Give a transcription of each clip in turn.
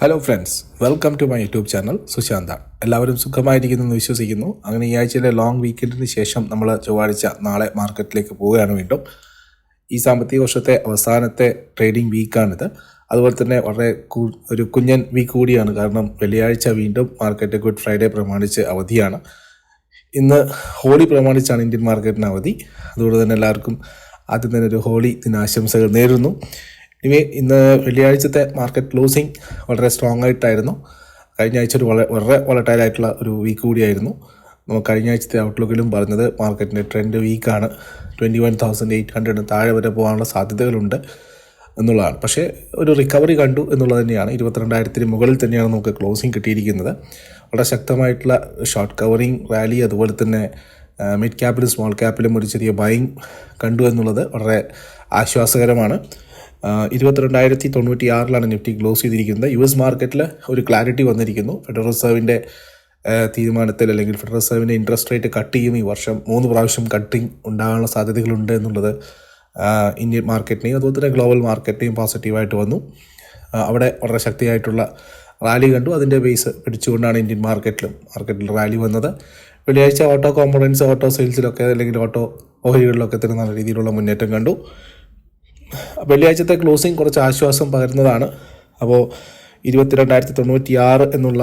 Hello friends welcome to my YouTube channel Sushanta എല്ലാവരും സുഖമായിരിക്കുന്നു എന്ന് വിശ്വസിക്കുന്നു. അങ്ങനെ ഈ ആഴ്ചയിലെ ലോങ് വീക്കെൻഡിന് ശേഷം നമ്മൾ ചൊവ്വാഴ്ച നാളെ മാർക്കറ്റിലേക്ക് പോവുകയാണ് വീണ്ടും. ഈ സാമ്പത്തിക വർഷത്തെ അവസാനത്തെ ട്രേഡിംഗ് വീക്കാണിത് അതുപോലെ തന്നെ വളരെ ഒരു കുഞ്ഞൻ വീക്ക് കൂടിയാണ്. കാരണം വെള്ളിയാഴ്ച വീണ്ടും മാർക്കറ്റ് ഗുഡ് ഫ്രൈഡേ പ്രമാണിച്ച് അവധിയാണ്. ഇന്ന് ഹോളി പ്രമാണിച്ചാണ് ഇന്ത്യൻ മാർക്കറ്റിന് അവധി. അതുകൊണ്ട് തന്നെ എല്ലാവർക്കും ആദ്യം തന്നെ ഒരു ഹോളി ദിനാശംസകൾ നേരുന്നു. ഇനി ഇന്ന് വെള്ളിയാഴ്ചത്തെ മാർക്കറ്റ് ക്ലോസിങ് വളരെ സ്ട്രോങ് ആയിട്ടായിരുന്നു. കഴിഞ്ഞ ആഴ്ച ഒരു വളരെ വളരെ ആയിട്ടുള്ള ഒരു വീക്ക് കൂടിയായിരുന്നു. നമുക്ക് കഴിഞ്ഞ ആഴ്ചത്തെ ഔട്ട്ലുക്കിലും പറഞ്ഞത് മാർക്കറ്റിന്റെ ട്രെൻഡ് വീക്കാണ് ട്വന്റി വൺ തൗസൻഡ് എയ്റ്റ് ഹൺഡ്രഡിന് താഴെ വരെ പോകാനുള്ള സാധ്യതകളുണ്ട് എന്നുള്ളതാണ്. പക്ഷേ ഒരു റിക്കവറി കണ്ടു എന്നുള്ളത് തന്നെയാണ്. ഇരുപത്തിരണ്ടായിരത്തിന് മുകളിൽ തന്നെയാണ് നമുക്ക് ക്ലോസിങ് കിട്ടിയിരിക്കുന്നത്. വളരെ ശക്തമായിട്ടുള്ള ഷോർട്ട് കവറിങ് റാലി അതുപോലെ തന്നെ മിഡ് ക്യാപ്പിലും സ്മോൾ ക്യാപ്പിലും ഒരു ചെറിയ ബൈങ് കണ്ടു എന്നുള്ളത് വളരെ ആശ്വാസകരമാണ്. ഇരുപത്തിരണ്ടായിരത്തി തൊണ്ണൂറ്റി ആറിലാണ് നിഫ്റ്റി ക്ലോസ് ചെയ്തിരിക്കുന്നത്. യു എസ് മാർക്കറ്റിൽ ഒരു ക്ലാരിറ്റി വന്നിരിക്കുന്നു. ഫെഡറൽ റിസർവിന്റെ തീരുമാനത്തിൽ അല്ലെങ്കിൽ ഫെഡറൽ റിസർവിന്റെ ഇൻട്രസ്റ്റ് റേറ്റ് കട്ട് ചെയ്യും. ഈ വർഷം മൂന്ന് പ്രാവശ്യം കട്ടിങ് ഉണ്ടാകാനുള്ള സാധ്യതകളുണ്ട് എന്നുള്ളത് ഇന്ത്യൻ മാർക്കറ്റിനെയും അതുപോലെ തന്നെ ഗ്ലോബൽ മാർക്കറ്റിനെയും പോസിറ്റീവായിട്ട് വന്നു. അവിടെ വളരെ ശക്തിയായിട്ടുള്ള റാലി കണ്ടു. അതിന്റെ ബേസ് പിടിച്ചുകൊണ്ടാണ് ഇന്ത്യൻ മാർക്കറ്റിലും മാർക്കറ്റിൽ റാലി വന്നത്. വെള്ളിയാഴ്ച ഓട്ടോ കോമ്പണൻസ് ഓട്ടോ സെയിൽസിലൊക്കെ അല്ലെങ്കിൽ ഓട്ടോ ഓഹരികളിലൊക്കെ തന്നെ നല്ല രീതിയിലുള്ള മുന്നേറ്റം കണ്ടു. വെള്ളിയാഴ്ചത്തെ ക്ലോസിംഗ് കുറച്ച് ആശ്വാസം പകരുന്നതാണ്. അപ്പോൾ ഇരുപത്തിരണ്ടായിരത്തി തൊണ്ണൂറ്റി ആറ് എന്നുള്ള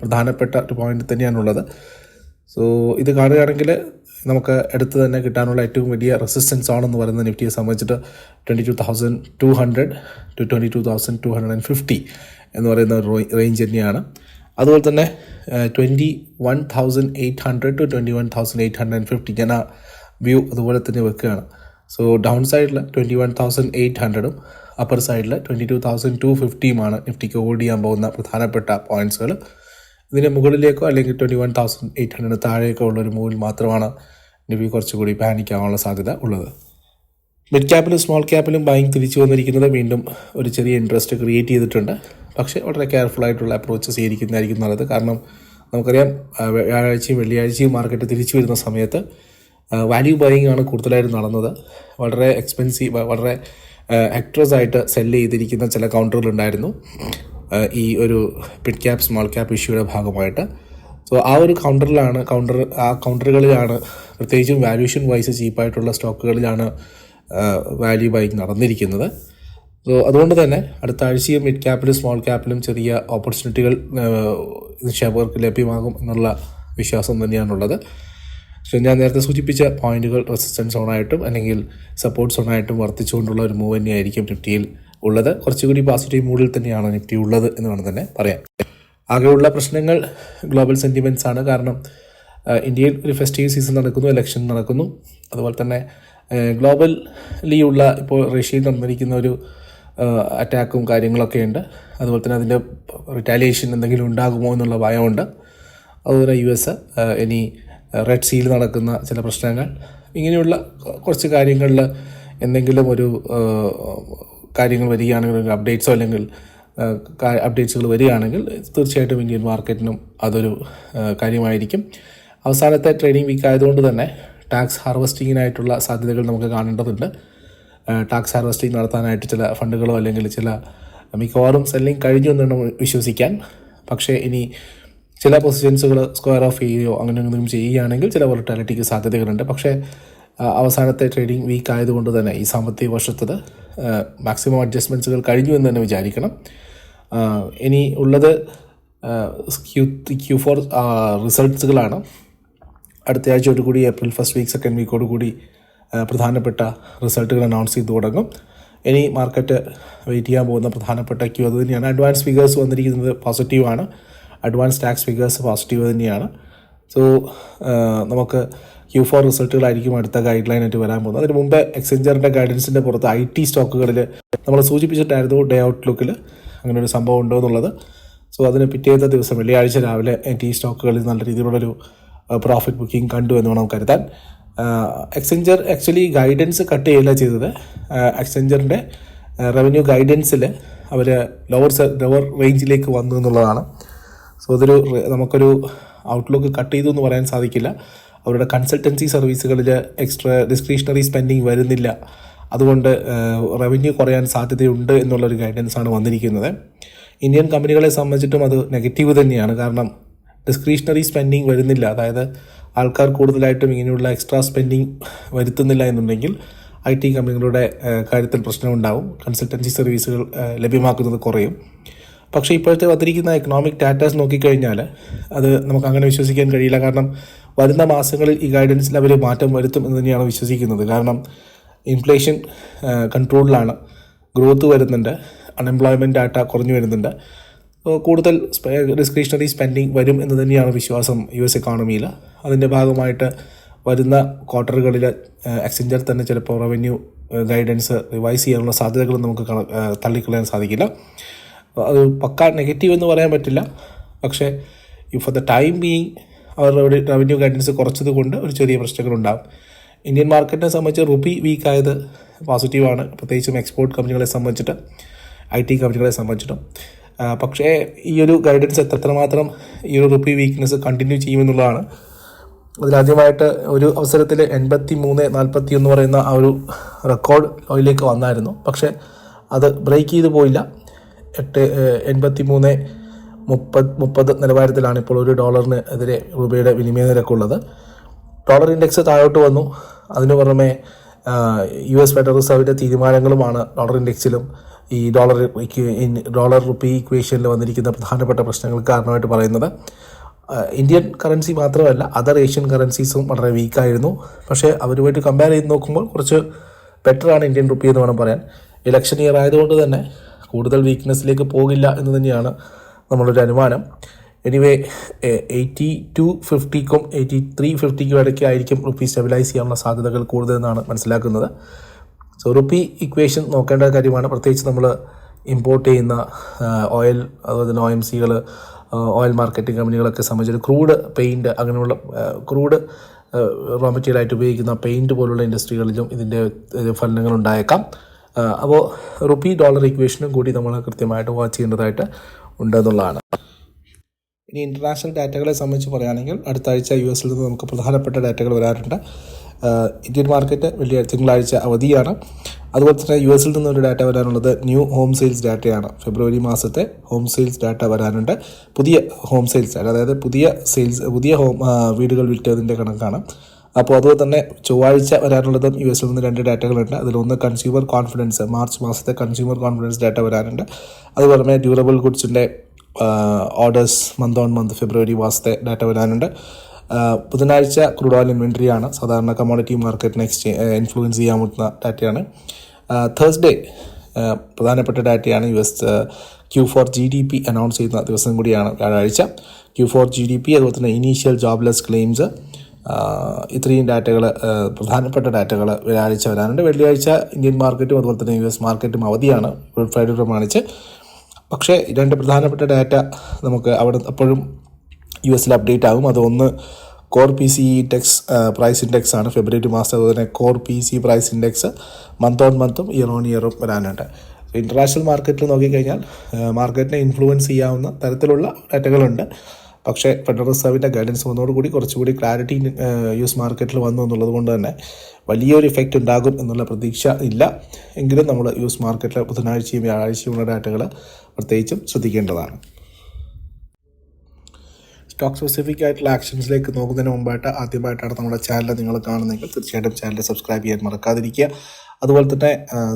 പ്രധാനപ്പെട്ട ഒരു പോയിന്റ് തന്നെയാണുള്ളത്. സോ ഇത് കാണുകയാണെങ്കിൽ നമുക്ക് അടുത്ത് തന്നെ കിട്ടാനുള്ള ഏറ്റവും വലിയ റെസിസ്റ്റൻസ് ആണെന്ന് പറയുന്നത് നിഫ്റ്റിയെ സംബന്ധിച്ചിട്ട് twenty two thousand two hundred to twenty two thousand two hundred and fifty എന്ന് പറയുന്ന റേഞ്ച് തന്നെയാണ്. അതുപോലെ തന്നെ twenty one thousand eight hundred to twenty one thousand eight hundred and fifty ഞാൻ ആ വ്യൂ അതുപോലെ തന്നെ വെക്കുകയാണ്. സോ ഡൗൺ സൈഡിൽ ട്വന്റി വൺ തൗസൻഡ് എയ്റ്റ് ഹൺഡ്രഡും അപ്പർ സൈഡിൽ ട്വന്റി ടു തൗസൻഡ് ടു ഫിഫ്റ്റിയുമാണ് നിഫ്റ്റിക്ക് ഹോൾഡ് ചെയ്യാൻ പോകുന്ന പ്രധാനപ്പെട്ട പോയിന്റ്സുകൾ ഇതിന് മുകളിലേക്കോ അല്ലെങ്കിൽ twenty one thousand eight hundred താഴേക്കോ ഉള്ള ഒരു മൂവിൽ മാത്രമാണ് നിഫ്റ്റി കുറച്ചുകൂടി പാനിക്കാവാനുള്ള സാധ്യത ഉള്ളത്. മിഡ് ക്യാപ്പിലും സ്മോൾ ക്യാപ്പിലും ബൈങ് തിരിച്ചു വന്നിരിക്കുന്നത് വീണ്ടും ഒരു ചെറിയ ഇൻട്രസ്റ്റ് ക്രിയേറ്റ് ചെയ്തിട്ടുണ്ട്. പക്ഷേ വളരെ കെയർഫുൾ ആയിട്ടുള്ള അപ്രോച്ച് സ്വീകരിക്കുന്നതായിരിക്കും നല്ലത്. കാരണം നമുക്കറിയാം വ്യാഴാഴ്ചയും വെള്ളിയാഴ്ചയും മാർക്കറ്റ് തിരിച്ചു വരുന്ന സമയത്ത് വാല്യൂ ബൈയിങ് ആണ് കൂടുതലായിട്ട് നടന്നത്. വളരെ എക്സ്പെൻസീവ് വളരെ ആക്ട്രസ് ആയിട്ട് സെല്ല് ചെയ്തിരിക്കുന്ന ചില കൗണ്ടറുകളുണ്ടായിരുന്നു ഈ ഒരു പിഡ് ക്യാപ്പ് സ്മോൾ ക്യാപ് ഇഷ്യൂയുടെ ഭാഗമായിട്ട്. സോ ആ ഒരു കൗണ്ടറിലാണ് കൗണ്ടർ ആ കൗണ്ടറുകളിലാണ് പ്രത്യേകിച്ചും വാല്യൂഷൻ വൈസ് ചീപ്പായിട്ടുള്ള സ്റ്റോക്കുകളിലാണ് വാല്യൂ ബൈക്ക് നടന്നിരിക്കുന്നത്. സോ അതുകൊണ്ട് തന്നെ അടുത്ത ആഴ്ചയും മിഡ് ക്യാപ്പിലും സ്മോൾ ക്യാപ്പിലും ചെറിയ ഓപ്പർച്യൂണിറ്റികൾ നിക്ഷേപകർക്ക് ലഭ്യമാകും എന്നുള്ള വിശ്വാസം തന്നെയാണുള്ളത്. പക്ഷേ ഞാൻ നേരത്തെ സൂചിപ്പിച്ച പോയിന്റുകൾ റെസിസ്റ്റൻസ് സോണായിട്ടും അല്ലെങ്കിൽ സപ്പോർട്ട് സോണായിട്ടും വർദ്ധിച്ചുകൊണ്ടുള്ള ഒരു മൂവ് തന്നെയായിരിക്കും നിഫ്റ്റിയിൽ ഉള്ളത്. കുറച്ചുകൂടി പോസിറ്റീവ് മൂഡിൽ തന്നെയാണ് നിഫ്റ്റി ഉള്ളത് എന്ന് വേണം തന്നെ പറയാം ആകെയുള്ള പ്രശ്നങ്ങൾ ഗ്ലോബൽ സെന്റിമെന്റ്സ് ആണ്. കാരണം ഇന്ത്യയിൽ ഒരു ഫെസ്റ്റീവ് സീസൺ നടക്കുന്നു ഇലക്ഷൻ നടക്കുന്നു. അതുപോലെ തന്നെ ഗ്ലോബലി ഉള്ള ഇപ്പോൾ റഷ്യയിൽ നടന്നിരിക്കുന്ന ഒരു അറ്റാക്കും കാര്യങ്ങളൊക്കെ ഉണ്ട്. അതുപോലെ തന്നെ അതിന്റെ റിറ്റാലിയേഷൻ എന്തെങ്കിലും ഉണ്ടാകുമോ എന്നുള്ള ഭയമുണ്ട്. അതുപോലെ യു എസ് ഇനി റെഡ് സീൽ നടക്കുന്ന ചില പ്രശ്നങ്ങൾ. ഇങ്ങനെയുള്ള കുറച്ച് കാര്യങ്ങളിൽ എന്തെങ്കിലും ഒരു കാര്യങ്ങൾ വരികയാണെങ്കിൽ അപ്ഡേറ്റ്സോ അല്ലെങ്കിൽ അപ്ഡേറ്റ്സുകൾ വരികയാണെങ്കിൽ തീർച്ചയായിട്ടും ഇന്ത്യൻ മാർക്കറ്റിനും അതൊരു കാര്യമായിരിക്കും. അവസാനത്തെ ട്രേഡിംഗ് വീക്ക് ആയതുകൊണ്ട് തന്നെ ടാക്സ് ഹാർവസ്റ്റിങ്ങിനായിട്ടുള്ള സാധ്യതകൾ നമുക്ക് കാണേണ്ടതുണ്ട്. ടാക്സ് ഹാർവസ്റ്റിംഗ് നടത്താനായിട്ട് ചില ഫണ്ടുകളോ അല്ലെങ്കിൽ ചില മിക്കവാറും സെല്ലിംഗ് കഴിഞ്ഞു എന്ന് വേണം വിശ്വസിക്കാൻ. പക്ഷേ ഇനി ചില പൊസിഷൻസുകൾ സ്ക്വയർ ഓഫ് ചെയ്യുകയോ അങ്ങനെ എന്തെങ്കിലും ചെയ്യുകയാണെങ്കിൽ ചില വോളറ്റാലിറ്റിക്ക് സാധ്യതകളുണ്ട്. പക്ഷേ അവസാനത്തെ ട്രേഡിംഗ് വീക്ക് ആയതുകൊണ്ട് തന്നെ ഈ സാമ്പത്തിക വർഷത്തത് മാക്സിമം അഡ്ജസ്റ്റ്മെന്റ്സുകൾ കഴിഞ്ഞു എന്ന് തന്നെ വിചാരിക്കണം. ഇനി ഉള്ളത് ക്യൂ ക്യൂ ഫോർ റിസൾട്ട്സുകളാണ് അടുത്ത ആഴ്ചയോട് കൂടി ഏപ്രിൽ ഫസ്റ്റ് വീക്ക് സെക്കൻഡ് വീക്കോട് കൂടി പ്രധാനപ്പെട്ട റിസൾട്ടുകൾ അനൗൺസ് ചെയ്ത് തുടങ്ങും. ഇനി മാർക്കറ്റ് വെയിറ്റ് ചെയ്യാൻ പോകുന്ന പ്രധാനപ്പെട്ട ക്യൂ അത് തന്നെയാണ്. അഡ്വാൻസ് ഫിഗേഴ്സ് വന്നിരിക്കുന്നത് പോസിറ്റീവാണ് അഡ്വാൻസ് ടാക്സ് ഫിഗേഴ്സ് പോസിറ്റീവ് തന്നെയാണ്. സോ നമുക്ക് ക്യൂ ഫോർ റിസൾട്ടുകളായിരിക്കും അടുത്ത ഗൈഡ് ലൈൻ ആയിട്ട് വരാൻ പോകുന്നത്. അതിന് മുമ്പ് എക്സഞ്ചറിന്റെ ഗൈഡൻസിന്റെ പുറത്ത് ഐ ടി സ്റ്റോക്കുകളിൽ നമ്മൾ സൂചിപ്പിച്ചിട്ടായിരുന്നു ഡേ ഔട്ട്ലുക്കിൽ അങ്ങനെ ഒരു സംഭവം ഉണ്ടോ എന്നുള്ളത്. സോ അതിന് പിറ്റേത്തെ ദിവസം വെള്ളിയാഴ്ച രാവിലെ ടി സ്റ്റോക്കുകളിൽ നല്ല രീതിയിലുള്ളൊരു പ്രോഫിറ്റ് ബുക്കിംഗ് കണ്ടു എന്ന് വേണം കരുതാൻ. എക്സഞ്ചർ ആക്ച്വലി ഗൈഡൻസ് കട്ട് ചെയ്യില്ല ചെയ്തത്. എക്സഞ്ചറിന്റെ റവന്യൂ ഗൈഡൻസിൽ അവർ ലോവർ ലോവർ റേഞ്ചിലേക്ക് വന്നു എന്നുള്ളതാണ്. സോ അതൊരു നമുക്കൊരു ഔട്ട്ലുക്ക് കട്ട് ചെയ്തു എന്ന് പറയാൻ സാധിക്കില്ല. അവരുടെ കൺസൾട്ടൻസി സർവീസുകളിൽ എക്സ്ട്രാ ഡിസ്ക്രിഷണറി സ്പെൻഡിങ് വരുന്നില്ല. അതുകൊണ്ട് റവന്യൂ കുറയാൻ സാധ്യതയുണ്ട് എന്നുള്ളൊരു ഗൈഡൻസ് ആണ് വന്നിരിക്കുന്നത്. ഇന്ത്യൻ കമ്പനികളെ സംബന്ധിച്ചിട്ടും അത് നെഗറ്റീവ് തന്നെയാണ്. കാരണം ഡിസ്ക്രിഷണറി സ്പെൻഡിങ് വരുന്നില്ല. അതായത് ആൾക്കാർ കൂടുതലായിട്ടും ഇങ്ങനെയുള്ള എക്സ്ട്രാ സ്പെൻഡിങ് വരുത്തുന്നില്ല എന്നുണ്ടെങ്കിൽ ഐ ടി കമ്പനികളുടെ കാര്യത്തിൽ പ്രശ്നമുണ്ടാവും. കൺസൾട്ടൻസി സർവീസുകൾ ലഭ്യമാക്കുന്നത് കുറയും. പക്ഷേ ഇപ്പോഴത്തെ വന്നിരിക്കുന്ന എക്കണോമിക് ഡാറ്റാസ് നോക്കിക്കഴിഞ്ഞാൽ അത് നമുക്ക് അങ്ങനെ വിശ്വസിക്കാൻ കഴിയില്ല. കാരണം വരുന്ന മാസങ്ങളിൽ ഈ ഗൈഡൻസിൽ അവർ മാറ്റം വരുത്തും എന്ന് തന്നെയാണ് വിശ്വസിക്കുന്നത്. കാരണം ഇൻഫ്ലേഷൻ കൺട്രോളിലാണ് ഗ്രോത്ത് വരുന്നുണ്ട്. അൺഎംപ്ലോയ്മെന്റ് ഡാറ്റ കുറഞ്ഞു വരുന്നുണ്ട്. കൂടുതൽ ഡിസ്ക്രിഷണറി സ്പെൻഡിങ് വരും എന്ന് തന്നെയാണ് വിശ്വാസം യു എസ് എക്കോണമിയിൽ അതിന്റെ ഭാഗമായിട്ട് വരുന്ന ക്വാർട്ടറുകളിൽ എക്സഞ്ചർ തന്നെ ചിലപ്പോൾ റവന്യൂ ഗൈഡൻസ് റിവൈസ് ചെയ്യാനുള്ള സാധ്യതകൾ നമുക്ക് തള്ളിക്കളയാൻ സാധിക്കില്ല. അത് പക്ക നെഗറ്റീവ് എന്ന് പറയാൻ പറ്റില്ല. പക്ഷേ ഫോർ ദ ടൈം ബീയിങ് അവരുടെ റവന്യൂ ഗൈഡൻസ് കുറച്ചത് കൊണ്ട് ഒരു ചെറിയ പ്രശ്നങ്ങളുണ്ടാകും ഇന്ത്യൻ മാർക്കറ്റിനെ സംബന്ധിച്ച് റുപ്പി വീക്ക് ആയത് പോസിറ്റീവാണ് പ്രത്യേകിച്ചും എക്സ്പോർട്ട് കമ്പനികളെ സംബന്ധിച്ചിട്ട് ഐ ടി കമ്പനികളെ സംബന്ധിച്ചിട്ടും. പക്ഷേ ഈ ഒരു ഗൈഡൻസ് എത്രമാത്രം ഈ ഒരു റുപ്പി വീക്ക്നെസ് കണ്ടിന്യൂ ചെയ്യുമെന്നുള്ളതാണ്. അതിലാദ്യമായിട്ട് ഒരു അവസരത്തിൽ എൺപത്തി മൂന്ന് നാൽപ്പത്തി എന്ന് പറയുന്ന ആ ഒരു റെക്കോർഡ് ലോയിലേക്ക് വന്നായിരുന്നു. പക്ഷേ അത് ബ്രേക്ക് ചെയ്തു പോയില്ല. എട്ട് എൺപത്തി മൂന്ന് മുപ്പത് മുപ്പത് നിലവാരത്തിലാണ് ഇപ്പോൾ ഒരു ഡോളറിന് എതിരെ രൂപയുടെ വിനിമയ നിരക്കുള്ളത്. ഡോളർ ഇൻഡെക്സ് താഴോട്ട് വന്നു. അതിനു പുറമെ യു എസ് ഫെഡറൽ റിസർവിന്റെ തീരുമാനങ്ങളുമാണ് ഡോളർ ഇൻഡെക്സിലും ഈ ഡോളർ ഡോളർ റുപ്പി ഇക്വേഷനിൽ വന്നിരിക്കുന്ന പ്രധാനപ്പെട്ട പ്രശ്നങ്ങൾക്ക് കാരണമായിട്ട് പറയുന്നത്. ഇന്ത്യൻ കറൻസി മാത്രമല്ല അതർ ഏഷ്യൻ കറൻസീസും വളരെ വീക്കായിരുന്നു. പക്ഷേ അവരുമായിട്ട് കമ്പയർ ചെയ്ത് നോക്കുമ്പോൾ കുറച്ച് ബെറ്ററാണ് ഇന്ത്യൻ റുപ്പി എന്ന് വേണം പറയാൻ. ഇലക്ഷൻ ഇയർ ആയതുകൊണ്ട് തന്നെ കൂടുതൽ വീക്ക്നെസ്സിലേക്ക് പോകില്ല എന്ന് തന്നെയാണ് നമ്മളൊരു അനുമാനം. എനിവേ എയ്റ്റി ടു ഫിഫ്റ്റിക്കും എയ്റ്റി ത്രീ ഫിഫ്റ്റിക്കും ഇടയ്ക്ക് ആയിരിക്കും റുപ്പി സ്റ്റെബിലൈസ് ചെയ്യാനുള്ള സാധ്യതകൾ കൂടുതലെന്നാണ് മനസ്സിലാക്കുന്നത്. സോ റുപ്പി ഇക്വേഷൻ നോക്കേണ്ട കാര്യമാണ്. പ്രത്യേകിച്ച് നമ്മൾ ഇമ്പോർട്ട് ചെയ്യുന്ന ഓയിൽ അതുപോലെ തന്നെ ഒ എം സികൾ ഓയിൽ മാർക്കറ്റിംഗ് കമ്പനികളൊക്കെ സംബന്ധിച്ച് ക്രൂഡ് പെയിന്റ് അങ്ങനെയുള്ള ക്രൂഡ് റോ മെറ്റീരിയലായിട്ട് ഉപയോഗിക്കുന്ന പെയിന്റ് പോലുള്ള ഇൻഡസ്ട്രികളിലും ഇതിന്റെ ഫലങ്ങൾ ഉണ്ടായേക്കാം. അപ്പോൾ റുപ്പി ഡോളർ ഇക്വേഷനും കൂടി നമ്മൾ കൃത്യമായിട്ട് വാച്ച് ചെയ്യേണ്ടതായിട്ട് ഉണ്ടെന്നുള്ളതാണ്. ഇനി ഇന്റർനാഷണൽ ഡാറ്റകളെ സംബന്ധിച്ച് പറയുകയാണെങ്കിൽ അടുത്ത ആഴ്ച യു എസിൽ നിന്ന് നമുക്ക് പ്രധാനപ്പെട്ട ഡാറ്റകൾ വരാറുണ്ട്. ഇന്ത്യൻ മാർക്കറ്റ് വലിയ തിങ്കളാഴ്ച അവധിയാണ്. അതുപോലെ തന്നെ യു എസിൽ നിന്നൊരു ഡാറ്റ വരാനുള്ളത് ന്യൂ ഹോം സെയിൽസ് ഡാറ്റയാണ് ഫെബ്രുവരി മാസത്തെ ഹോം സെയിൽസ് ഡാറ്റ വരാനുണ്ട്. പുതിയ ഹോം സെയിൽസ് അതായത് പുതിയ സെയിൽസ് പുതിയ ഹോം വീടുകൾ വിറ്റതിന്റെ കണക്കാണ്. അപ്പോൾ അതുപോലെ തന്നെ ചൊവ്വാഴ്ച വരാനുള്ളതും യു എസിൽ നിന്ന് രണ്ട് ഡാറ്റകളുണ്ട്. അതിലൊന്ന് കൺസ്യൂമർ കോൺഫിഡൻസ് മാർച്ച് മാസത്തെ കൺസ്യൂമർ കോൺഫിഡൻസ് ഡാറ്റ വരാനുണ്ട്. അതുപോലെ durable ഗുഡ്സിന്റെ orders month on month February മാസത്തെ ഡാറ്റ വരാനുണ്ട്. ബുധനാഴ്ച ക്രൂഡ് ഓയിൽ ഇൻവെൻട്രി ആണ്. സാധാരണ കമോഡിറ്റി മാർക്കറ്റിനെ എക്സ്ചേ ഇൻഫ്ലുവൻസ് ചെയ്യാൻ പറ്റുന്ന ഡാറ്റയാണ് തേഴ്സ്ഡേ പ്രധാനപ്പെട്ട ഡാറ്റയാണ് U S Q four G D P announce ചെയ്യുന്ന ദിവസം കൂടിയാണ് വ്യാഴാഴ്ച. Q four G D P അതുപോലെ തന്നെ ഇനീഷ്യൽ ജോബ്ലെസ് ക്ലെയിംസ് ഇത്രയും ഡാറ്റകൾ പ്രധാനപ്പെട്ട ഡാറ്റകൾ വ്യാഴാഴ്ച വരാനുണ്ട്. വെള്ളിയാഴ്ച ഇന്ത്യൻ മാർക്കറ്റും അതുപോലെ തന്നെ യു എസ് മാർക്കറ്റും അവധിയാണ്. ഗുഡ് ഫ്രൈഡേ പ്രമാണിച്ച്. പക്ഷേ രണ്ട് പ്രധാനപ്പെട്ട ഡാറ്റ നമുക്ക് അവിടെ അപ്പോഴും യു എസിൽ അപ്ഡേറ്റ് ആകും. അതൊന്ന് കോർ പി സി ടെക്സ് പ്രൈസ് ഇൻഡെക്സ് ആണ്. ഫെബ്രുവരി മാസം അതുപോലെ തന്നെ core P C price index month on മന്തും year on ഇയറും വരാനുണ്ട്. ഇന്റർനാഷണൽ മാർക്കറ്റിൽ നോക്കിക്കഴിഞ്ഞാൽ മാർക്കറ്റിനെ ഇൻഫ്ലുവൻസ് ചെയ്യാവുന്ന തരത്തിലുള്ള ഡാറ്റകളുണ്ട്. പക്ഷേ ഫെഡറൽ റിസർവിന്റെ ഗൈഡൻസ് വന്നതോടുകൂടി കുറച്ചുകൂടി ക്ലാരിറ്റി യു എസ് മാർക്കറ്റിൽ വന്നു എന്നുള്ളത് കൊണ്ട് തന്നെ വലിയൊരു ഇഫക്റ്റ് ഉണ്ടാകും എന്നുള്ള പ്രതീക്ഷ ഇല്ല. എങ്കിലും നമ്മൾ യു എസ് മാർക്കറ്റിലെ ബുധനാഴ്ചയും വ്യാഴാഴ്ചയുമുള്ള ഡാറ്റകൾ പ്രത്യേകിച്ചും ശ്രദ്ധിക്കേണ്ടതാണ്. സ്റ്റോക്ക് സ്പെസിഫിക് ആയിട്ടുള്ള ആക്ഷൻസിലേക്ക് നോക്കുന്നതിന് മുമ്പായിട്ട് ആദ്യമായിട്ടാണ് നമ്മുടെ ചാനൽ നിങ്ങൾ കാണുന്നതെങ്കിൽ തീർച്ചയായിട്ടും ചാനൽ സബ്സ്ക്രൈബ് ചെയ്യാൻ മറക്കാതിരിക്കുക. അതുപോലെ തന്നെ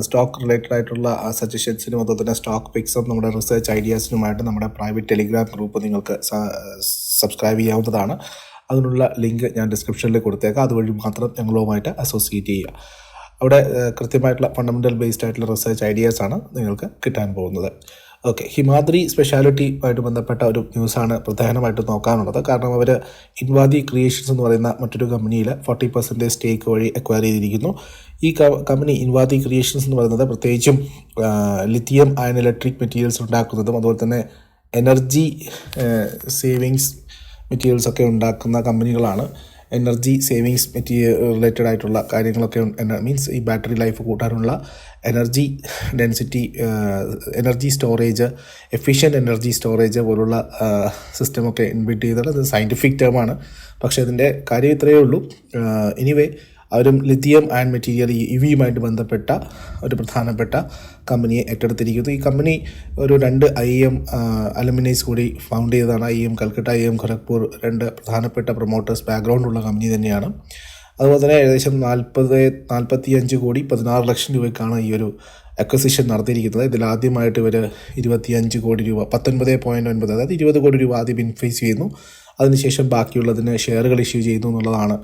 സ്റ്റോക്ക് റിലേറ്റഡ് ആയിട്ടുള്ള സജഷൻസിനും അതുപോലെ തന്നെ സ്റ്റോക്ക് പിക്സും നമ്മുടെ റിസർച്ച് ഐഡിയാസിനുമായിട്ട് നമ്മുടെ പ്രൈവറ്റ് ടെലിഗ്രാം ഗ്രൂപ്പ് നിങ്ങൾക്ക് സബ്സ്ക്രൈബ് ചെയ്യാവുന്നതാണ്. അതിനുള്ള ലിങ്ക് ഞാൻ ഡിസ്ക്രിപ്ഷനിൽ കൊടുത്തേക്കാം. അതുവഴി മാത്രം ഞങ്ങളുമായിട്ട് അസോസിയേറ്റ് ചെയ്യുക. അവിടെ കൃത്യമായിട്ടുള്ള ഫണ്ടമെന്റൽ ബേസ്ഡ് ആയിട്ടുള്ള റിസർച്ച് ഐഡിയാസ് ആണ് നിങ്ങൾക്ക് കിട്ടാൻ പോകുന്നത്. ഓക്കെ ഹിമാദ്രി സ്പെഷ്യാലിറ്റി ആയിട്ട് ബന്ധപ്പെട്ട ഒരു ന്യൂസാണ് പ്രധാനമായിട്ട് നോക്കാനുള്ളത്. കാരണം അവർ ഇൻവാദി ക്രിയേഷൻസ് എന്ന് പറയുന്ന മറ്റൊരു കമ്പനിയിൽ ഫോർട്ടി പെർസെന്റേജ് സ്റ്റേക്ക് വഴി അക്വയർ ചെയ്തിരിക്കുന്നു. ഈ കമ്പനി ഇൻവാദി ക്രിയേഷൻസ് എന്ന് പറയുന്നത് പ്രത്യേകിച്ചും ലിത്തിയം അയൺ ഇലക്ട്രിക് മെറ്റീരിയൽസ് ഉണ്ടാക്കുന്നതും അതുപോലെ തന്നെ എനർജി സേവിങ്സ് മെറ്റീരിയൽസ് ഒക്കെ ഉണ്ടാക്കുന്ന കമ്പനികളാണ് എനർജി സേവിങ്സ് മെറ്റീരിയൽ റിലേറ്റഡ് ആയിട്ടുള്ള കാര്യങ്ങളൊക്കെ മീൻസ് ഈ ബാറ്ററി ലൈഫ് കൂട്ടാനുള്ള energy density energy storage efficient energy storage പോലുള്ള സിസ്റ്റമൊക്കെ ഇൻബിൽഡ് ചെയ്തിട്ടുള്ളത് സയന്റിഫിക് ടേമാണ് പക്ഷേ അതിന്റെ കാര്യം ഇത്രയേ ഉള്ളൂ. എനിവേ അവരും ലിത്തിയം ആൻഡ് മെറ്റീരിയൽ ഇ വിയുമായിട്ട് ബന്ധപ്പെട്ട ഒരു പ്രധാനപ്പെട്ട കമ്പനിയെ ഏറ്റെടുത്തിരിക്കുന്നു. ഈ കമ്പനി ഒരു രണ്ട് ഐ എം അലുമിനൈസ് കൂടി ഫൗണ്ട് ചെയ്തതാണ്. I M Calcutta I M Kharagpur രണ്ട് പ്രധാനപ്പെട്ട പ്രൊമോട്ടേഴ്സ് ബാക്ക്ഗ്രൗണ്ട് ഉള്ള കമ്പനി തന്നെയാണ്. അതുപോലെ തന്നെ ഏകദേശം നാൽപ്പത് നാൽപ്പത്തി അഞ്ച് കോടി പതിനാറ് ലക്ഷം രൂപയ്ക്കാണ് ഈ ഒരു അക്വസിഷൻ നടത്തിയിരിക്കുന്നത്. ഇതിൽ ആദ്യമായിട്ട് ഇവർ ഇരുപത്തിയഞ്ച് കോടി രൂപ പത്തൊൻപത് പോയിന്റ് ഒൻപത് അതായത് ഇരുപത് കോടി രൂപ ആദ്യം ഇൻഫേസ് ചെയ്യുന്നു. അതിനുശേഷം ബാക്കിയുള്ളതിന് ഷെയറുകൾ ഇഷ്യൂ ചെയ്യുന്നു എന്നുള്ളതാണ്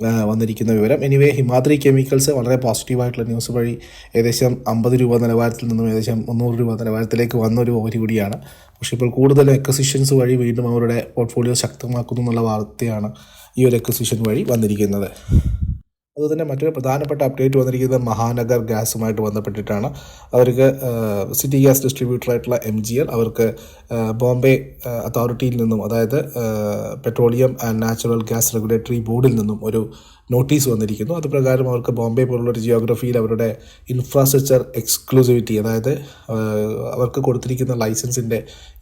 വന്നിരിക്കുന്ന വിവരം. എനിവേ ഹിമാദ്രി കെമിക്കൽസ് വളരെ പോസിറ്റീവായിട്ടുള്ള ന്യൂസ് വഴി ഏകദേശം അമ്പത് രൂപ നിലവാരത്തിൽ നിന്നും ഏകദേശം മുന്നൂറ് രൂപ നിലവാരത്തിലേക്ക് വന്നൊരു ഓഹരി കൂടിയാണ്. പക്ഷേ ഇപ്പോൾ കൂടുതൽ എക്വസിഷൻസ് വഴി വീണ്ടും അവരുടെ പോർട്ട്ഫോളിയോ ശക്തമാക്കുന്നു എന്നുള്ള വാർത്തയാണ് ഈ ഒരു എക്വസിഷൻ വഴി വന്നിരിക്കുന്നത്. അതുതന്നെ മറ്റൊരു പ്രധാനപ്പെട്ട അപ്ഡേറ്റ് വന്നിരിക്കുന്നത് മഹാനഗർ ഗ്യാസുമായിട്ട് ബന്ധപ്പെട്ടിട്ടാണ്. അവർക്ക് സിറ്റി ഗ്യാസ് ഡിസ്ട്രിബ്യൂട്ടറായിട്ടുള്ള എം ജി എൽ അവർക്ക് ബോംബെ അതോറിറ്റിയിൽ നിന്നും അതായത് petroleum and natural gas regulatory ബോർഡിൽ നിന്നും ഒരു നോട്ടീസ് വന്നിരിക്കുന്നു. അത് പ്രകാരം അവർക്ക് ബോംബെ പോലുള്ള ഒരു ജിയോഗ്രഫിയിൽ അവരുടെ ഇൻഫ്രാസ്ട്രക്ചർ എക്സ്ക്ലൂസിവിറ്റി അതായത് അവർക്ക് കൊടുത്തിരിക്കുന്ന ലൈസൻസിന്റെ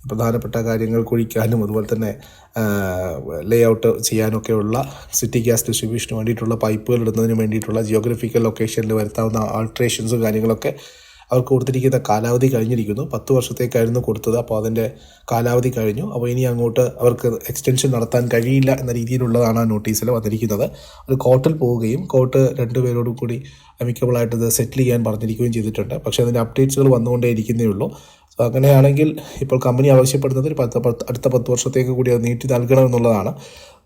പ്രധാനപ്പെട്ട കാര്യങ്ങൾ കുഴിക്കാനും അതുപോലെ തന്നെ ലേ ഔട്ട് ചെയ്യാനൊക്കെയുള്ള സിറ്റി ഗ്യാസ് ഡിസ്ട്രിബ്യൂഷന് വേണ്ടിയിട്ടുള്ള പൈപ്പുകൾ ഇടുന്നതിന് വേണ്ടിയിട്ടുള്ള ജിയോഗ്രഫിക്കൽ ലൊക്കേഷനിൽ വരുത്താവുന്ന ആൾട്രേഷൻസും കാര്യങ്ങളൊക്കെ അവർക്ക് കൊടുത്തിരിക്കുന്ന കാലാവധി കഴിഞ്ഞിരിക്കുന്നു. പത്ത് വർഷത്തേക്കായിരുന്നു കൊടുത്തത്. അപ്പോൾ അതിന്റെ കാലാവധി കഴിഞ്ഞു. അപ്പോൾ ഇനി അങ്ങോട്ട് അവർക്ക് എക്സ്റ്റൻഷൻ നടത്താൻ കഴിയില്ല എന്ന രീതിയിലുള്ളതാണ് ആ നോട്ടീസിൽ വന്നിരിക്കുന്നത്. അത് കോർട്ടിൽ പോവുകയും കോർട്ട് രണ്ടുപേരോടും കൂടി അമിക്കബിളായിട്ട് ഇത് സെറ്റിൽ ചെയ്യാൻ പറഞ്ഞിരിക്കുകയും ചെയ്തിട്ടുണ്ട്. പക്ഷേ അതിന്റെ അപ്ഡേറ്റ്സുകൾ വന്നുകൊണ്ടേ ഇരിക്കുന്നേ ഉള്ളൂ. അങ്ങനെയാണെങ്കിൽ ഇപ്പോൾ കമ്പനി ആവശ്യപ്പെടുന്നത് ഒരു പത്ത് അടുത്ത പത്ത് വർഷത്തേക്ക് കൂടി അത് നീട്ടി നൽകണമെന്നുള്ളതാണ്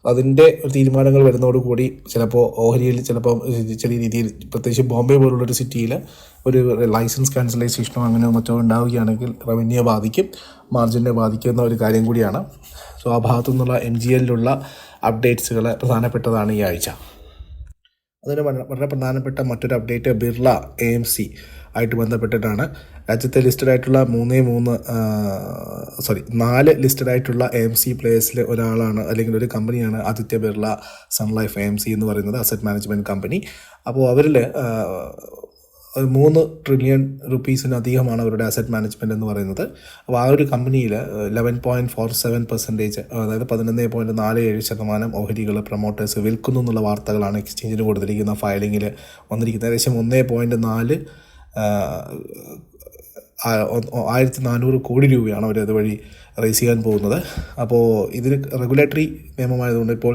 അതിന്റെ തീരുമാനങ്ങൾ വരുന്നതോടുകൂടി ചിലപ്പോൾ ഓഹരിയിൽ ചിലപ്പോൾ ചെറിയ രീതിയിൽ പ്രത്യേകിച്ച് ബോംബെ പോലുള്ളൊരു സിറ്റിയിൽ ഒരു ലൈസൻസ് ക്യാൻസലൈസേഷനോ അങ്ങനെ മറ്റോ ഉണ്ടാവുകയാണെങ്കിൽ റവന്യൂ ബാധിക്കും മാർജിനെ ബാധിക്കുന്ന ഒരു കാര്യം കൂടിയാണ്. സോ ആ ഭാഗത്തു നിന്നുള്ള എം ജി എല്ലിലുള്ള അപ്ഡേറ്റ്സുകൾ പ്രധാനപ്പെട്ടതാണ് ഈ ആഴ്ച. അതിന് വളരെ വളരെ പ്രധാനപ്പെട്ട മറ്റൊരു update Birla A M C ആയിട്ട് ബന്ധപ്പെട്ടിട്ടാണ്. രാജ്യത്തെ ലിസ്റ്റഡ് ആയിട്ടുള്ള മൂന്നേ മൂന്ന് സോറി നാല് ലിസ്റ്റഡ് ആയിട്ടുള്ള എ സി പ്ലേസിലെ ഒരാളാണ് അല്ലെങ്കിൽ ഒരു കമ്പനിയാണ് Aditya Birla Sun Life life M C എന്ന് പറയുന്നത് അസറ്റ് മാനേജ്മെന്റ് കമ്പനി അപ്പോൾ അവരിൽ മൂന്ന് ട്രില്യൺ റുപ്പീസിനധികമാണ് അവരുടെ അസറ്റ് മാനേജ്മെന്റ് എന്ന് പറയുന്നത്. അപ്പോൾ ആ ഒരു കമ്പനിയിൽ eleven point four seven percentage അതായത് പതിനൊന്ന് പോയിന്റ് നാല് ഏഴ് ശതമാനം ഓഹരികൾ പ്രൊമോട്ടേഴ്സ് വിൽക്കുന്നു എന്നുള്ള വാർത്തകളാണ് എക്സ്ചേഞ്ചിന് കൊടുത്തിരിക്കുന്ന ഫയലിങ്ങിൽ വന്നിരിക്കുന്നത്. ഏകദേശം ഒന്നേ പോയിന്റ് നാല് ആയിരത്തി നാനൂറ് കോടി രൂപയാണ് അവർ അതുവഴി റേസ് ചെയ്യാൻ പോകുന്നത്. അപ്പോൾ ഇതിന് റെഗുലേറ്ററി നിയമമായതുകൊണ്ട് ഇപ്പോൾ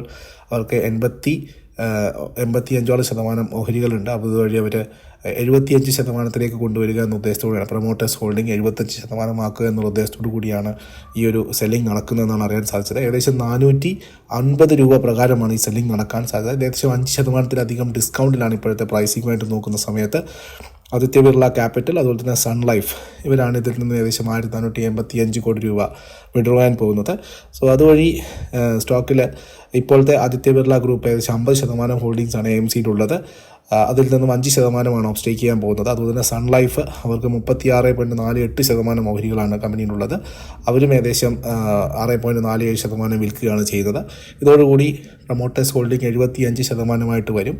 അവർക്ക് എൺപത്തി എൺപത്തി അഞ്ചോളം ശതമാനം ഓഹരികളുണ്ട്. അപ്പോൾ ഇതുവഴി അവർ എഴുപത്തിയഞ്ച് ശതമാനത്തിലേക്ക് കൊണ്ടുവരിക എന്ന ഉദ്ദേശത്തോടെയാണ്. പ്രൊമോട്ടേഴ്സ് ഹോൾഡിംഗ് എഴുപത്തഞ്ച് ശതമാനമാക്കുക എന്നുള്ള ഉദ്ദേശത്തോടു കൂടിയാണ് ഈ ഒരു സെല്ലിംഗ് നടക്കുന്നതെന്നാണ് അറിയാൻ സാധിച്ചത്. ഏകദേശം നാനൂറ്റി അൻപത് രൂപ പ്രകാരമാണ് ഈ സെല്ലിംഗ് നടക്കാൻ സാധിച്ചത്. ഏകദേശം അഞ്ച് ശതമാനത്തിലധികം ഡിസ്കൗണ്ടിലാണ് ഇപ്പോഴത്തെ പ്രൈസിങ്ങുമായിട്ട് നോക്കുന്ന സമയത്ത്. ആദിത്യ ബിർള ക്യാപിറ്റൽ അതുപോലെ തന്നെ സൺ ലൈഫ് ഇവരാണ് ഇതിൽ നിന്ന് ഏകദേശം ആയിരത്തി നാനൂറ്റി എൺപത്തി അഞ്ച് കോടി രൂപ ചെയ്യാൻ പോകുന്നത്. സോ അതുവഴി സ്റ്റോക്കിൽ ഇപ്പോഴത്തെ ആദിത്യ ബിർള ഗ്രൂപ്പ് ഏകദേശം അമ്പത് ശതമാനം ഹോൾഡിങ്സ് ആണ് എം സിയിലുള്ളത്. അതിൽ നിന്നും അഞ്ച് ശതമാനമാണ് ഓഫ് സ്റ്റേക്ക് ചെയ്യാൻ പോകുന്നത്. അതുപോലെ തന്നെ സൺ ലൈഫ് അവർക്ക് മുപ്പത്തി ആറ് പോയിന്റ് നാല് എട്ട് ശതമാനം ഓഹരികളാണ് കമ്പനിയിലുള്ളത്. അവരും ഏകദേശം ആറ് പോയിന്റ് നാല് ഏഴ് ശതമാനം വിൽക്കുകയാണ് ചെയ്യുന്നത്. ഇതോടുകൂടി പ്രൊമോട്ടേഴ്സ് ഹോൾഡിംഗ് എഴുപത്തി അഞ്ച് ശതമാനമായിട്ട് വരും.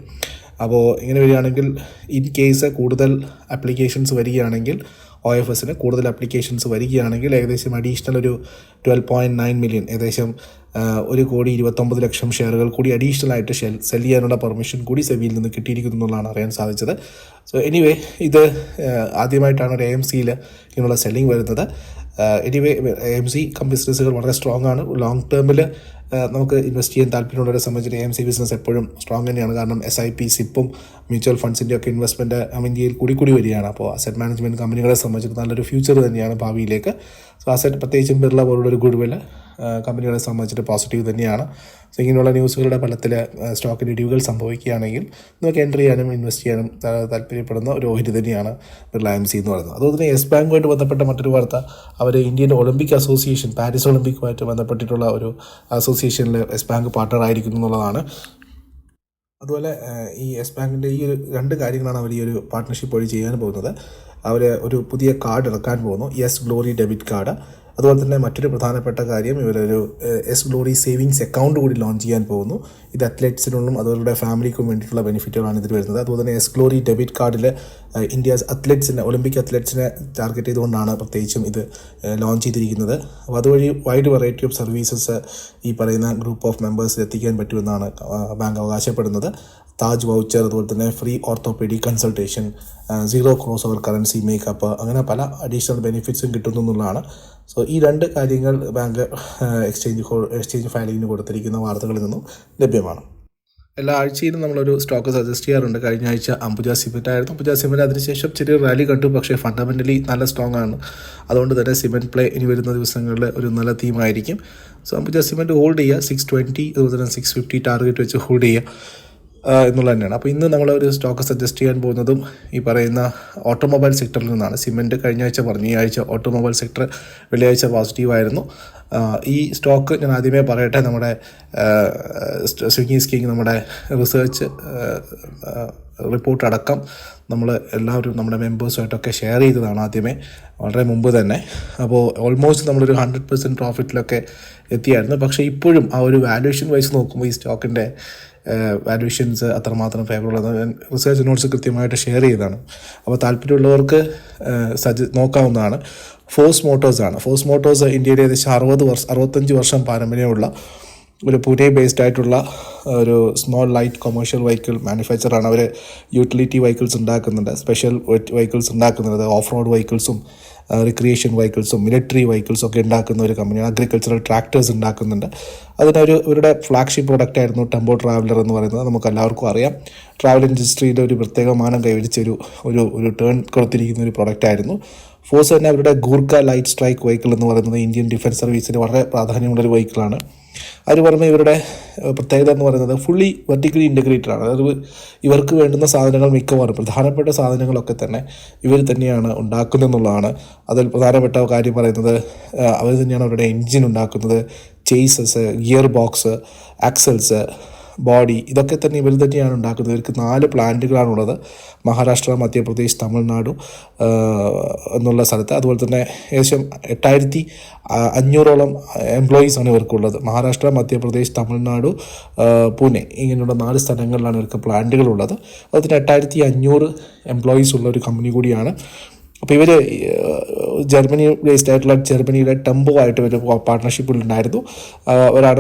അപ്പോൾ ഇങ്ങനെ വരികയാണെങ്കിൽ ഇൻ കേസ് കൂടുതൽ ആപ്ലിക്കേഷൻസ് വരികയാണെങ്കിൽ ഒ എഫ് എസിന് കൂടുതൽ ആപ്ലിക്കേഷൻസ് വരികയാണെങ്കിൽ ഏകദേശം അഡീഷണൽ ഒരു ട്വൽവ് പോയിന്റ് നയൻ മില്യൺ ഏകദേശം ഒരു കോടി ഇരുപത്തൊമ്പത് ലക്ഷം ഷെയറുകൾ കൂടി അഡീഷണൽ ആയിട്ട് ഷെൽ സെൽ ചെയ്യാനുള്ള പെർമിഷൻ കൂടി സെബിയിൽ നിന്ന് കിട്ടിയിരിക്കുന്നു എന്നുള്ളതാണ് അറിയാൻ സാധിച്ചത്. സോ എനിവേ ഇത് ആദ്യമായിട്ടാണ് ഒരു എ എം സിയിൽ ഇങ്ങനെയുള്ള സെല്ലിംഗ് വരുന്നത്. എനിവേ എം സി ബിസിനസ്സുകൾ വളരെ സ്ട്രോങ് ആണ്. ലോങ് ടേമിൽ നമുക്ക് ഇൻവെസ്റ്റ് ചെയ്യാൻ താല്പര്യമുള്ളവരെ സംബന്ധിച്ച് എം സി ബിസിനസ് എപ്പോഴും സ്ട്രോങ് തന്നെയാണ്. കാരണം എസ് ഐ പി സിപ്പും മ്യൂച്വൽ ഫണ്ട്സിന്റെ ഒക്കെ ഇൻവെസ്റ്റ്മെന്റ് ഇന്ത്യയിൽ കൂടി കൂടി വരികയാണ്. അപ്പോൾ അസറ്റ് മാനേജ്മെന്റ് കമ്പനികളെ സംബന്ധിച്ച് നല്ലൊരു ഫ്യൂച്ചർ തന്നെയാണ് ഭാവിയിലേക്ക്. സോ അസറ്റ് പ്രത്യേകിച്ചും ബിർള പോലുള്ളൊരു ഗുഡ് വില കമ്പനികളെ സംബന്ധിച്ചിട്ട് പോസിറ്റീവ് തന്നെയാണ്. സോ ഇങ്ങനെയുള്ള ന്യൂസുകളുടെ ഫലത്തിൽ സ്റ്റോക്ക് ഇടിവുകൾ സംഭവിക്കുകയാണെങ്കിൽ നമുക്ക് എൻട്രി ചെയ്യാനും ഇൻവെസ്റ്റ് ചെയ്യാനും താല്പര്യപ്പെടുന്ന ഒരു ഓഹരി തന്നെയാണ് റിലയൻസി എന്ന് പറയുന്നത്. അതുപോലെ തന്നെ യെസ് ബാങ്കുമായിട്ട് ബന്ധപ്പെട്ട മറ്റൊരു വാർത്ത അവർ ഇന്ത്യൻ ഒളിമ്പിക് അസോസിയേഷൻ പാരീസ് ഒളിമ്പിക്കുമായിട്ട് ബന്ധപ്പെട്ടിട്ടുള്ള ഒരു അസോസിയേഷനിൽ യെസ് ബാങ്ക് പാർട്ണർ ആയിരിക്കുന്നു എന്നുള്ളതാണ്. അതുപോലെ ഈ യെസ് ബാങ്കിന്റെ ഈ ഒരു രണ്ട് കാര്യങ്ങളാണ് അവർ ഈ ഒരു പാർട്ട്ണർഷിപ്പ് വഴി ചെയ്യാൻ പോകുന്നത്. അവർ ഒരു പുതിയ കാർഡ് ഇറക്കാൻ പോകുന്നു. യെസ് ഗ്ലോറി ഡെബിറ്റ് കാർഡ് അതുപോലെ തന്നെ മറ്റൊരു പ്രധാനപ്പെട്ട കാര്യം ഇവരൊരു എസ് ഗ്ലോറി സേവിങ്സ് അക്കൗണ്ട് കൂടി ലോഞ്ച് ചെയ്യാൻ പോകുന്നു. ഇത് അത്ലറ്റ്സിനുള്ളും അതുപോലെ ഫാമിലിക്കും വേണ്ടിയിട്ടുള്ള ബെനിഫിറ്റുകളാണ് ഇതിൽ വരുന്നത്. അതുപോലെ തന്നെ എസ് ഗ്ലോറി ഡെബിറ്റ് കാർഡിൽ ഇന്ത്യസ് അത്ലറ്റ്സിനെ ഒളിമ്പിക് അത്ലറ്റ്സിനെ ടാർഗറ്റ് ചെയ്തുകൊണ്ടാണ് പ്രത്യേകിച്ചും ഇത് ലോഞ്ച് ചെയ്തിരിക്കുന്നത്. അപ്പോൾ അതുവഴി വൈഡ് വെറൈറ്റി ഓഫ് സർവീസസ് ഈ പറയുന്ന ഗ്രൂപ്പ് ഓഫ് മെമ്പേഴ്സിൽ എത്തിക്കാൻ പറ്റുമെന്നാണ് ബാങ്ക് അവകാശപ്പെടുന്നത്. താജ് വൗച്ചർ അതുപോലെ തന്നെ free orthopaedic consultation zero cross over currency makeup അങ്ങനെ പല അഡീഷണൽ ബെനിഫിറ്റ്സും കിട്ടുന്നു എന്നുള്ളതാണ്. സോ ഈ രണ്ട് കാര്യങ്ങൾ ബാങ്ക് എക്സ്ചേഞ്ച് എക്സ്ചേഞ്ച് ഫയലിങ്ങിന് കൊടുത്തിരിക്കുന്ന വാർത്തകളിൽ നിന്നും ലഭ്യമാണ്. എല്ലാ ആഴ്ചയിലും നമ്മളൊരു സ്റ്റോക്ക് സജസ്റ്റ് ചെയ്യാറുണ്ട്. കഴിഞ്ഞ ആഴ്ച അംബുജ സിമെന്റ് ആയിരുന്നു. അംബുജ സിമെന്റ് അതിനുശേഷം ചെറിയ റാലി കണ്ടു. പക്ഷേ ഫണ്ടമെന്റലി നല്ല സ്ട്രോങ് ആണ്. അതുകൊണ്ട് തന്നെ സിമെന്റ് പ്ലേ ഇനി വരുന്ന ദിവസങ്ങളിൽ ഒരു നല്ല തീമായിരിക്കും സോ അംബുജ സിമെന്റ് ഹോൾഡ് ചെയ്യുക. സിക്സ് ട്വന്റി അതുപോലെ തന്നെ സിക്സ് ഫിഫ്റ്റി ടാർഗറ്റ് വെച്ച് ഹോൾഡ് ചെയ്യുക. എന്നുള്ളത് തന്നെയാണ്. അപ്പോൾ ഇന്ന് നമ്മൾ ഒരു സ്റ്റോക്ക് സജസ്റ്റ് ചെയ്യാൻ പോകുന്നതും ഈ പറയുന്ന ഓട്ടോമൊബൈൽ സെക്ടറിൽ നിന്നാണ്. സിമെന്റ് കഴിഞ്ഞ ആഴ്ച പറഞ്ഞു. ഈ ആഴ്ച ഓട്ടോമൊബൈൽ സെക്ടർ വെള്ളിയാഴ്ച പോസിറ്റീവായിരുന്നു ഈ സ്റ്റോക്ക് ഞാൻ ആദ്യമേ പറയട്ടെ നമ്മുടെ സ്വിഗ്ഗി സ്കീങ് നമ്മുടെ റിസേർച്ച് റിപ്പോർട്ട് അടക്കം നമ്മൾ എല്ലാവരും നമ്മുടെ മെമ്പേഴ്സുമായിട്ടൊക്കെ ഷെയർ ചെയ്തതാണ് ആദ്യമേ വളരെ മുമ്പ് തന്നെ. അപ്പോൾ ഓൾമോസ്റ്റ് നമ്മളൊരു ഹൺഡ്രഡ് പെർസെന്റ് പ്രോഫിറ്റിലൊക്കെ എത്തിയായിരുന്നു. പക്ഷേ ഇപ്പോഴും ആ ഒരു വാല്യുവേഷൻ വൈസ് നോക്കുമ്പോൾ ഈ സ്റ്റോക്കിന്റെ വാല്യുവേഷൻസ് അത്രമാത്രം ഫേവറബിൾ റിസർച്ച് നോട്ട്സ് കൃത്യമായിട്ട് ഷെയർ ചെയ്തതാണ്. അപ്പോൾ താല്പര്യമുള്ളവർക്ക് സജ നോക്കാവുന്നതാണ്. ഫോഴ്സ് മോട്ടോഴ്സാണ് ഫോഴ്സ് മോട്ടോഴ്സ് ഇന്ത്യയിലെ ഏകദേശം അറുപത് വർഷം അറുപത്തഞ്ച് വർഷം പാരമ്പര്യമുള്ള ഒരു പൂനെ ബേസ്ഡ് ആയിട്ടുള്ള ഒരു സ്മോൾ ലൈറ്റ് കൊമേഴ്ഷ്യൽ വെഹിക്കിൾ മാനുഫാക്ചറാണ് അവർ യൂട്ടിലിറ്റി വെഹിക്കിൾസ് ഉണ്ടാക്കുന്നുണ്ട്. സ്പെഷ്യൽ വെഹിക്കിൾസ് ഉണ്ടാക്കുന്നുണ്ട് ഓഫ് റോഡ് വെഹിക്കിൾസും റിക്രിയേഷൻ വെഹിക്കിൾസും മിലിറ്ററി വെഹിക്കിൾസും ഒക്കെ ഉണ്ടാക്കുന്ന ഒരു കമ്പനിയാണ് അഗ്രികൾച്ചറൽ ട്രാക്ടേഴ്സ് ഉണ്ടാക്കുന്നുണ്ട്. അതിനൊരു ഇവരുടെ ഫ്ലാഗ്ഷിപ്പ് പ്രൊഡക്റ്റ് ആയിരുന്നു ടെമ്പോ ട്രാവലർ എന്ന് പറയുന്നത്. നമുക്ക് എല്ലാവർക്കും അറിയാം. ട്രാവൽ ഇൻഡസ്ട്രിയിൽ ഒരു പ്രത്യേക മാനം കൈവരിച്ച ഒരു ഒരു ടേൺ കൊടുത്തിരിക്കുന്ന ഒരു പ്രൊഡക്റ്റ് ആയിരുന്നു. ഫോഴ്സ് തന്നെ അവരുടെ ഗൂർഖ ലൈറ്റ് സ്ട്രൈക്ക് വെഹിക്കിൾ എന്ന് പറയുന്നത് ഇന്ത്യൻ ഡിഫൻസ് സർവീസിന് വളരെ പ്രാധാന്യമുള്ളൊരു വെഹിക്കിളാണ് അതിന് പുറമെ ഇവരുടെ പ്രത്യേകത എന്ന് പറയുന്നത് ഫുള്ളി വെർട്ടിക്കലി ഇന്റഗ്രേറ്റഡ് ആണ്. അതായത് ഇവർക്ക് വേണ്ടുന്ന സാധനങ്ങൾ മിക്കവാറും പ്രധാനപ്പെട്ട സാധനങ്ങളൊക്കെ തന്നെ ഇവർ തന്നെയാണ് ഉണ്ടാക്കുന്നതെന്നുള്ളതാണ്. അതിൽ പ്രധാനപ്പെട്ട കാര്യം പറയുന്നത് അവർ തന്നെയാണ് അവരുടെ എൻജിൻ ഉണ്ടാക്കുന്നത് chassis gear box axles body ഇതൊക്കെ തന്നെ ഇവർ തന്നെയാണ് ഉണ്ടാക്കുന്നത്. ഇവർക്ക് നാല് പ്ലാന്റുകളാണുള്ളത് മഹാരാഷ്ട്ര മധ്യപ്രദേശ് തമിഴ്നാട് എന്നുള്ള സ്ഥലത്ത്. അതുപോലെ തന്നെ ഏകദേശം എട്ടായിരത്തി അഞ്ഞൂറോളം എംപ്ലോയീസ് ആണ് ഇവർക്കുള്ളത്. മഹാരാഷ്ട്ര മധ്യപ്രദേശ് തമിഴ്നാട് പൂനെ ഇങ്ങനെയുള്ള നാല് സ്ഥലങ്ങളിലാണ് ഇവർക്ക് പ്ലാന്റുകളുള്ളത്. അതുപോലെ തന്നെ എട്ടായിരത്തി അഞ്ഞൂറ് എംപ്ലോയീസ് ഉള്ള ഒരു കമ്പനി കൂടിയാണ് അപ്പോൾ ഇവർ ജർമ്മനി ബേസ്ഡ് ആയിട്ടുള്ള ജർമ്മനിയുടെ ടെമ്പോ ആയിട്ട് ഒരു പാർട്ട്ണർഷിപ്പിൽ ഉണ്ടായിരുന്നു ആ,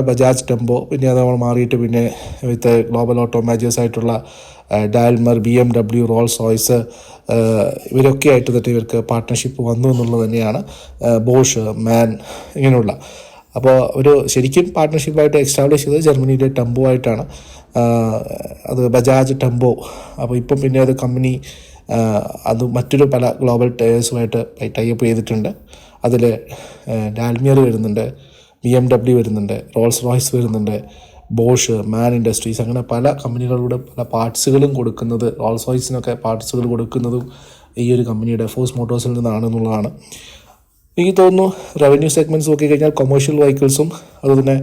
ബജാജ് ടെമ്പോ പിന്നെ അത് നമ്മൾ മാറിയിട്ട് പിന്നെ വിത്ത് ഗ്ലോബൽ ഓട്ടോമാജേഴ്സ് ആയിട്ടുള്ള Daimler B M W Rolls Royce ഇവരൊക്കെ ആയിട്ട് തന്നെ ഇവർക്ക് പാർട്ട്ണർഷിപ്പ് വന്നു എന്നുള്ളത് തന്നെയാണ് ബോഷ് മാൻ ഇങ്ങനെയുള്ള. അപ്പോൾ ഒരു ശരിക്കും പാർട്ട്ണർഷിപ്പായിട്ട് എക്സ്റ്റാബ്ലിഷ് ചെയ്തത് ജർമ്മനിയിലെ ടെമ്പോ ആയിട്ടാണ് അത് ബജാജ് ടെമ്പോ. അപ്പോൾ ഇപ്പം പിന്നെ അത് കമ്പനി അത് മറ്റൊരു പല ഗ്ലോബൽ ടയേഴ്സുമായിട്ട് ടൈപ്പ് ചെയ്തിട്ടുണ്ട്. അതിൽ ഡാൽമിയർ വരുന്നുണ്ട് ബി എം ഡബ്ല്യു വരുന്നുണ്ട് റോൾസ് റോയ്സ് വരുന്നുണ്ട് ബോഷ് മാൻ ഇൻഡസ്ട്രീസ് അങ്ങനെ പല കമ്പനികളുടെ പല പാർട്സുകളും കൊടുക്കുന്നത് റോൾസ് റോയ്സിനൊക്കെ പാർട്സുകൾ കൊടുക്കുന്നതും ഈ ഒരു കമ്പനിയുടെ ഫോഴ്സ് മോട്ടോഴ്സിൽ നിന്നാണ് എന്നുള്ളതാണ്. എനിക്ക് തോന്നുന്നു റവന്യൂ സെഗ്മെന്റ്സ് നോക്കി കഴിഞ്ഞാൽ കൊമേഴ്ഷ്യൽ വെഹിക്കിൾസും അതുപോലെ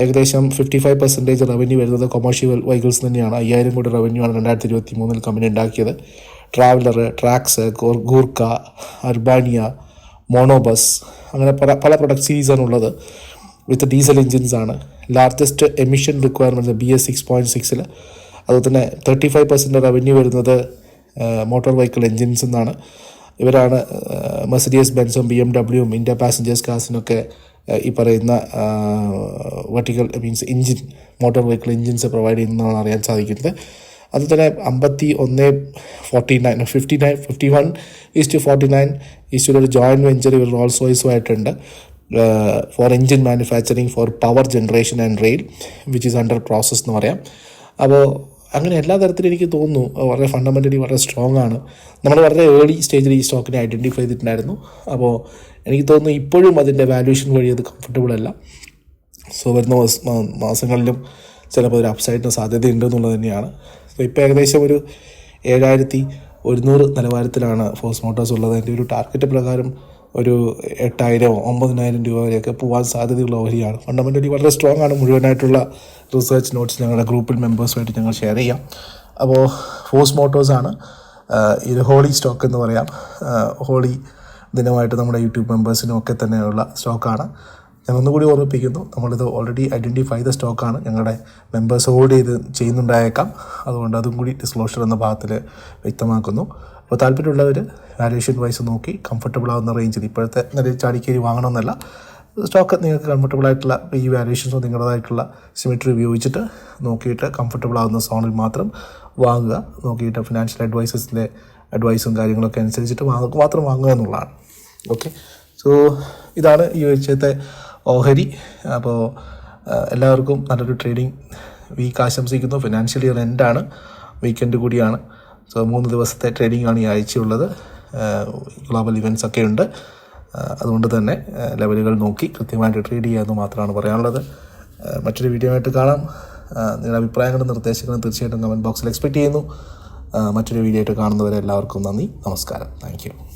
ഏകദേശം ഫിഫ്റ്റി ഫൈവ് പെർസെന്റേജ് റവന്യൂ വരുന്നത് കൊമേഴ്ഷ്യൽ വെഹിക്കിൾസ് തന്നെയാണ്. അയ്യായിരം കോടി റവന്യൂ ആണ് രണ്ടായിരത്തി ഇരുപത്തി മൂന്നിൽ കമ്പനി ഉണ്ടാക്കിയത്. Traveller Trax Gurkha Urbania Monobus അങ്ങനെ പല പല പ്രൊഡക്റ്റ് സീരീസാണ് ഉള്ളത്. വിത്ത് ഡീസൽ എൻജിൻസ് ആണ്. Largest emission requirement B S six point സിക്സിൽ അതുപോലെ തന്നെ തേർട്ടി ഫൈവ് പെർസെന്റ് റവന്യൂ വരുന്നത് മോട്ടോർ വെഹിക്കിൾ എൻജിൻസ് എന്നാണ്. ഇവരാണ് മെസഡിയസ് ബെൻസും ബി എം ഡബ്ല്യുവും ഇന്ത്യ പാസഞ്ചേഴ്സ് കാസിനൊക്കെ ഈ പറയുന്ന vertical means engine motor vehicle engines provide ചെയ്യുന്നതാണ് അറിയാൻ സാധിക്കുന്നത്. അത് തന്നെ അമ്പത്തി ഒന്ന് forty nine fifty nine fifty one east forty nine east ഒരു ജോയിന്റ് വെഞ്ചർ ഇവർ Rolls റോയ്സുമായിട്ടുണ്ട് for engine manufacturing for power generation and rail which is under process എന്ന് പറയാം. അപ്പോൾ അങ്ങനെ എല്ലാ തരത്തിലും എനിക്ക് തോന്നുന്നു വളരെ ഫണ്ടമെന്റലി വളരെ സ്ട്രോങ് ആണ്. നമ്മൾ വളരെ ഏർലി സ്റ്റേജിൽ ഈ സ്റ്റോക്കിനെ ഐഡന്റിഫൈ ചെയ്തിട്ടുണ്ടായിരുന്നു. അപ്പോൾ എനിക്ക് തോന്നുന്നു ഇപ്പോഴും അതിന്റെ വാല്യൂഷൻ വഴി അത് കംഫർട്ടബിൾ അല്ല. സോ വരുന്ന മാസങ്ങളിലും ചിലപ്പോൾ ഒരു അപ്സൈഡിന് സാധ്യതയുണ്ട് എന്നുള്ളത് തന്നെയാണ്. സോ ഇപ്പോൾ ഏകദേശം ഒരു ഏഴായിരത്തി ഒരുന്നൂറ് നിലവാരത്തിലാണ് ഫോഴ്സ് മോട്ടോഴ്സ് ഉള്ളത്. എന്റെ ഒരു ടാർഗറ്റ് പ്രകാരം ഒരു എട്ടായിരം ഒമ്പതിനായിരം രൂപ വരെയൊക്കെ പോകാൻ സാധ്യതയുള്ള ഓഹരിയാണ്. ഫണ്ടമെന്റലി വളരെ സ്ട്രോങ് ആണ്. മുഴുവനായിട്ടുള്ള റിസർച്ച് നോട്ട്സ് ഞങ്ങളുടെ ഗ്രൂപ്പിൽ മെമ്പേഴ്സുമായിട്ട് ഞങ്ങൾ ഷെയർ ചെയ്യാം. അപ്പോൾ ഫോഴ്സ് മോട്ടോഴ്സാണ് ഇത് ഹോളി സ്റ്റോക്ക് എന്ന് പറയാം. ഹോളി ദിനമായിട്ട് നമ്മുടെ യൂട്യൂബ് മെമ്പേഴ്സിനും ഒക്കെ തന്നെയുള്ള സ്റ്റോക്കാണ് ഞാൻ ഒന്നുകൂടി ഓർമ്മിപ്പിക്കുന്നു. നമ്മളിത് ഓൾറെഡി ഐഡന്റിഫൈ ചെയ്ത സ്റ്റോക്കാണ് ഞങ്ങളുടെ മെമ്പേഴ്സ് ഹോൾഡ് ചെയ്ത് ചെയ്യുന്നുണ്ടായേക്കാം. അതുകൊണ്ട് അതും കൂടി ഡിസ്ക്ലോഷർ എന്ന ഭാഗത്തിൽ വ്യക്തമാക്കുന്നു. അപ്പോൾ താല്പര്യമുള്ളവർ വാല്യൂഷൻ വൈസ് നോക്കി കംഫർട്ടബിൾ ആവുന്ന റേഞ്ചിൽ ഇപ്പോഴത്തെ നിലയിൽ ചാടിക്കേരി വാങ്ങണമെന്നല്ല സ്റ്റോക്ക് നിങ്ങൾക്ക് കംഫർട്ടബിൾ ആയിട്ടുള്ള ഈ വാല്യൂഷൻസോ നിങ്ങളുടേതായിട്ടുള്ള സിമിറ്ററി ഉപയോഗിച്ചിട്ട് നോക്കിയിട്ട് കംഫർട്ടബിൾ ആകുന്ന സോണിൽ മാത്രം വാങ്ങുക. നോക്കിയിട്ട് ഫിനാൻഷ്യൽ അഡ്വൈസസിന്റെ അഡ്വൈസും കാര്യങ്ങളൊക്കെ അനുസരിച്ചിട്ട് വാങ്ങുക മാത്രം വാങ്ങുക എന്നുള്ളതാണ്. ഓക്കെ സോ ഇതാണ് ഈ ആഴ്ചത്തെ ഓഹരി. അപ്പോൾ എല്ലാവർക്കും നല്ലൊരു ട്രേഡിംഗ് വീക്ക് ആശംസിക്കുന്നു. ഫിനാൻഷ്യൽ ഇയർ എൻഡാണ് വീക്കെൻഡ് കൂടിയാണ്. സോ മൂന്ന് ദിവസത്തെ ട്രേഡിംഗ് ആണ് ഈ ആഴ്ചയുള്ളത്. ഗ്ലോബൽ ഇവന്റ്സ് ഒക്കെ ഉണ്ട്. അതുകൊണ്ട് തന്നെ ലെവലുകൾ നോക്കി കൃത്യമായിട്ട് ട്രേഡ് ചെയ്യാമെന്ന് മാത്രമാണ് പറയാനുള്ളത്. മറ്റൊരു വീഡിയോ ആയിട്ട് കാണാം. നിങ്ങളുടെ അഭിപ്രായങ്ങളും നിർദ്ദേശങ്ങളും തീർച്ചയായിട്ടും കമന്റ് ബോക്സിൽ എക്സ്പെക്റ്റ് ചെയ്യുന്നു. മറ്റൊരു വീഡിയോ ആയിട്ട് കാണുന്നവരെ എല്ലാവർക്കും നന്ദി. നമസ്കാരം. താങ്ക്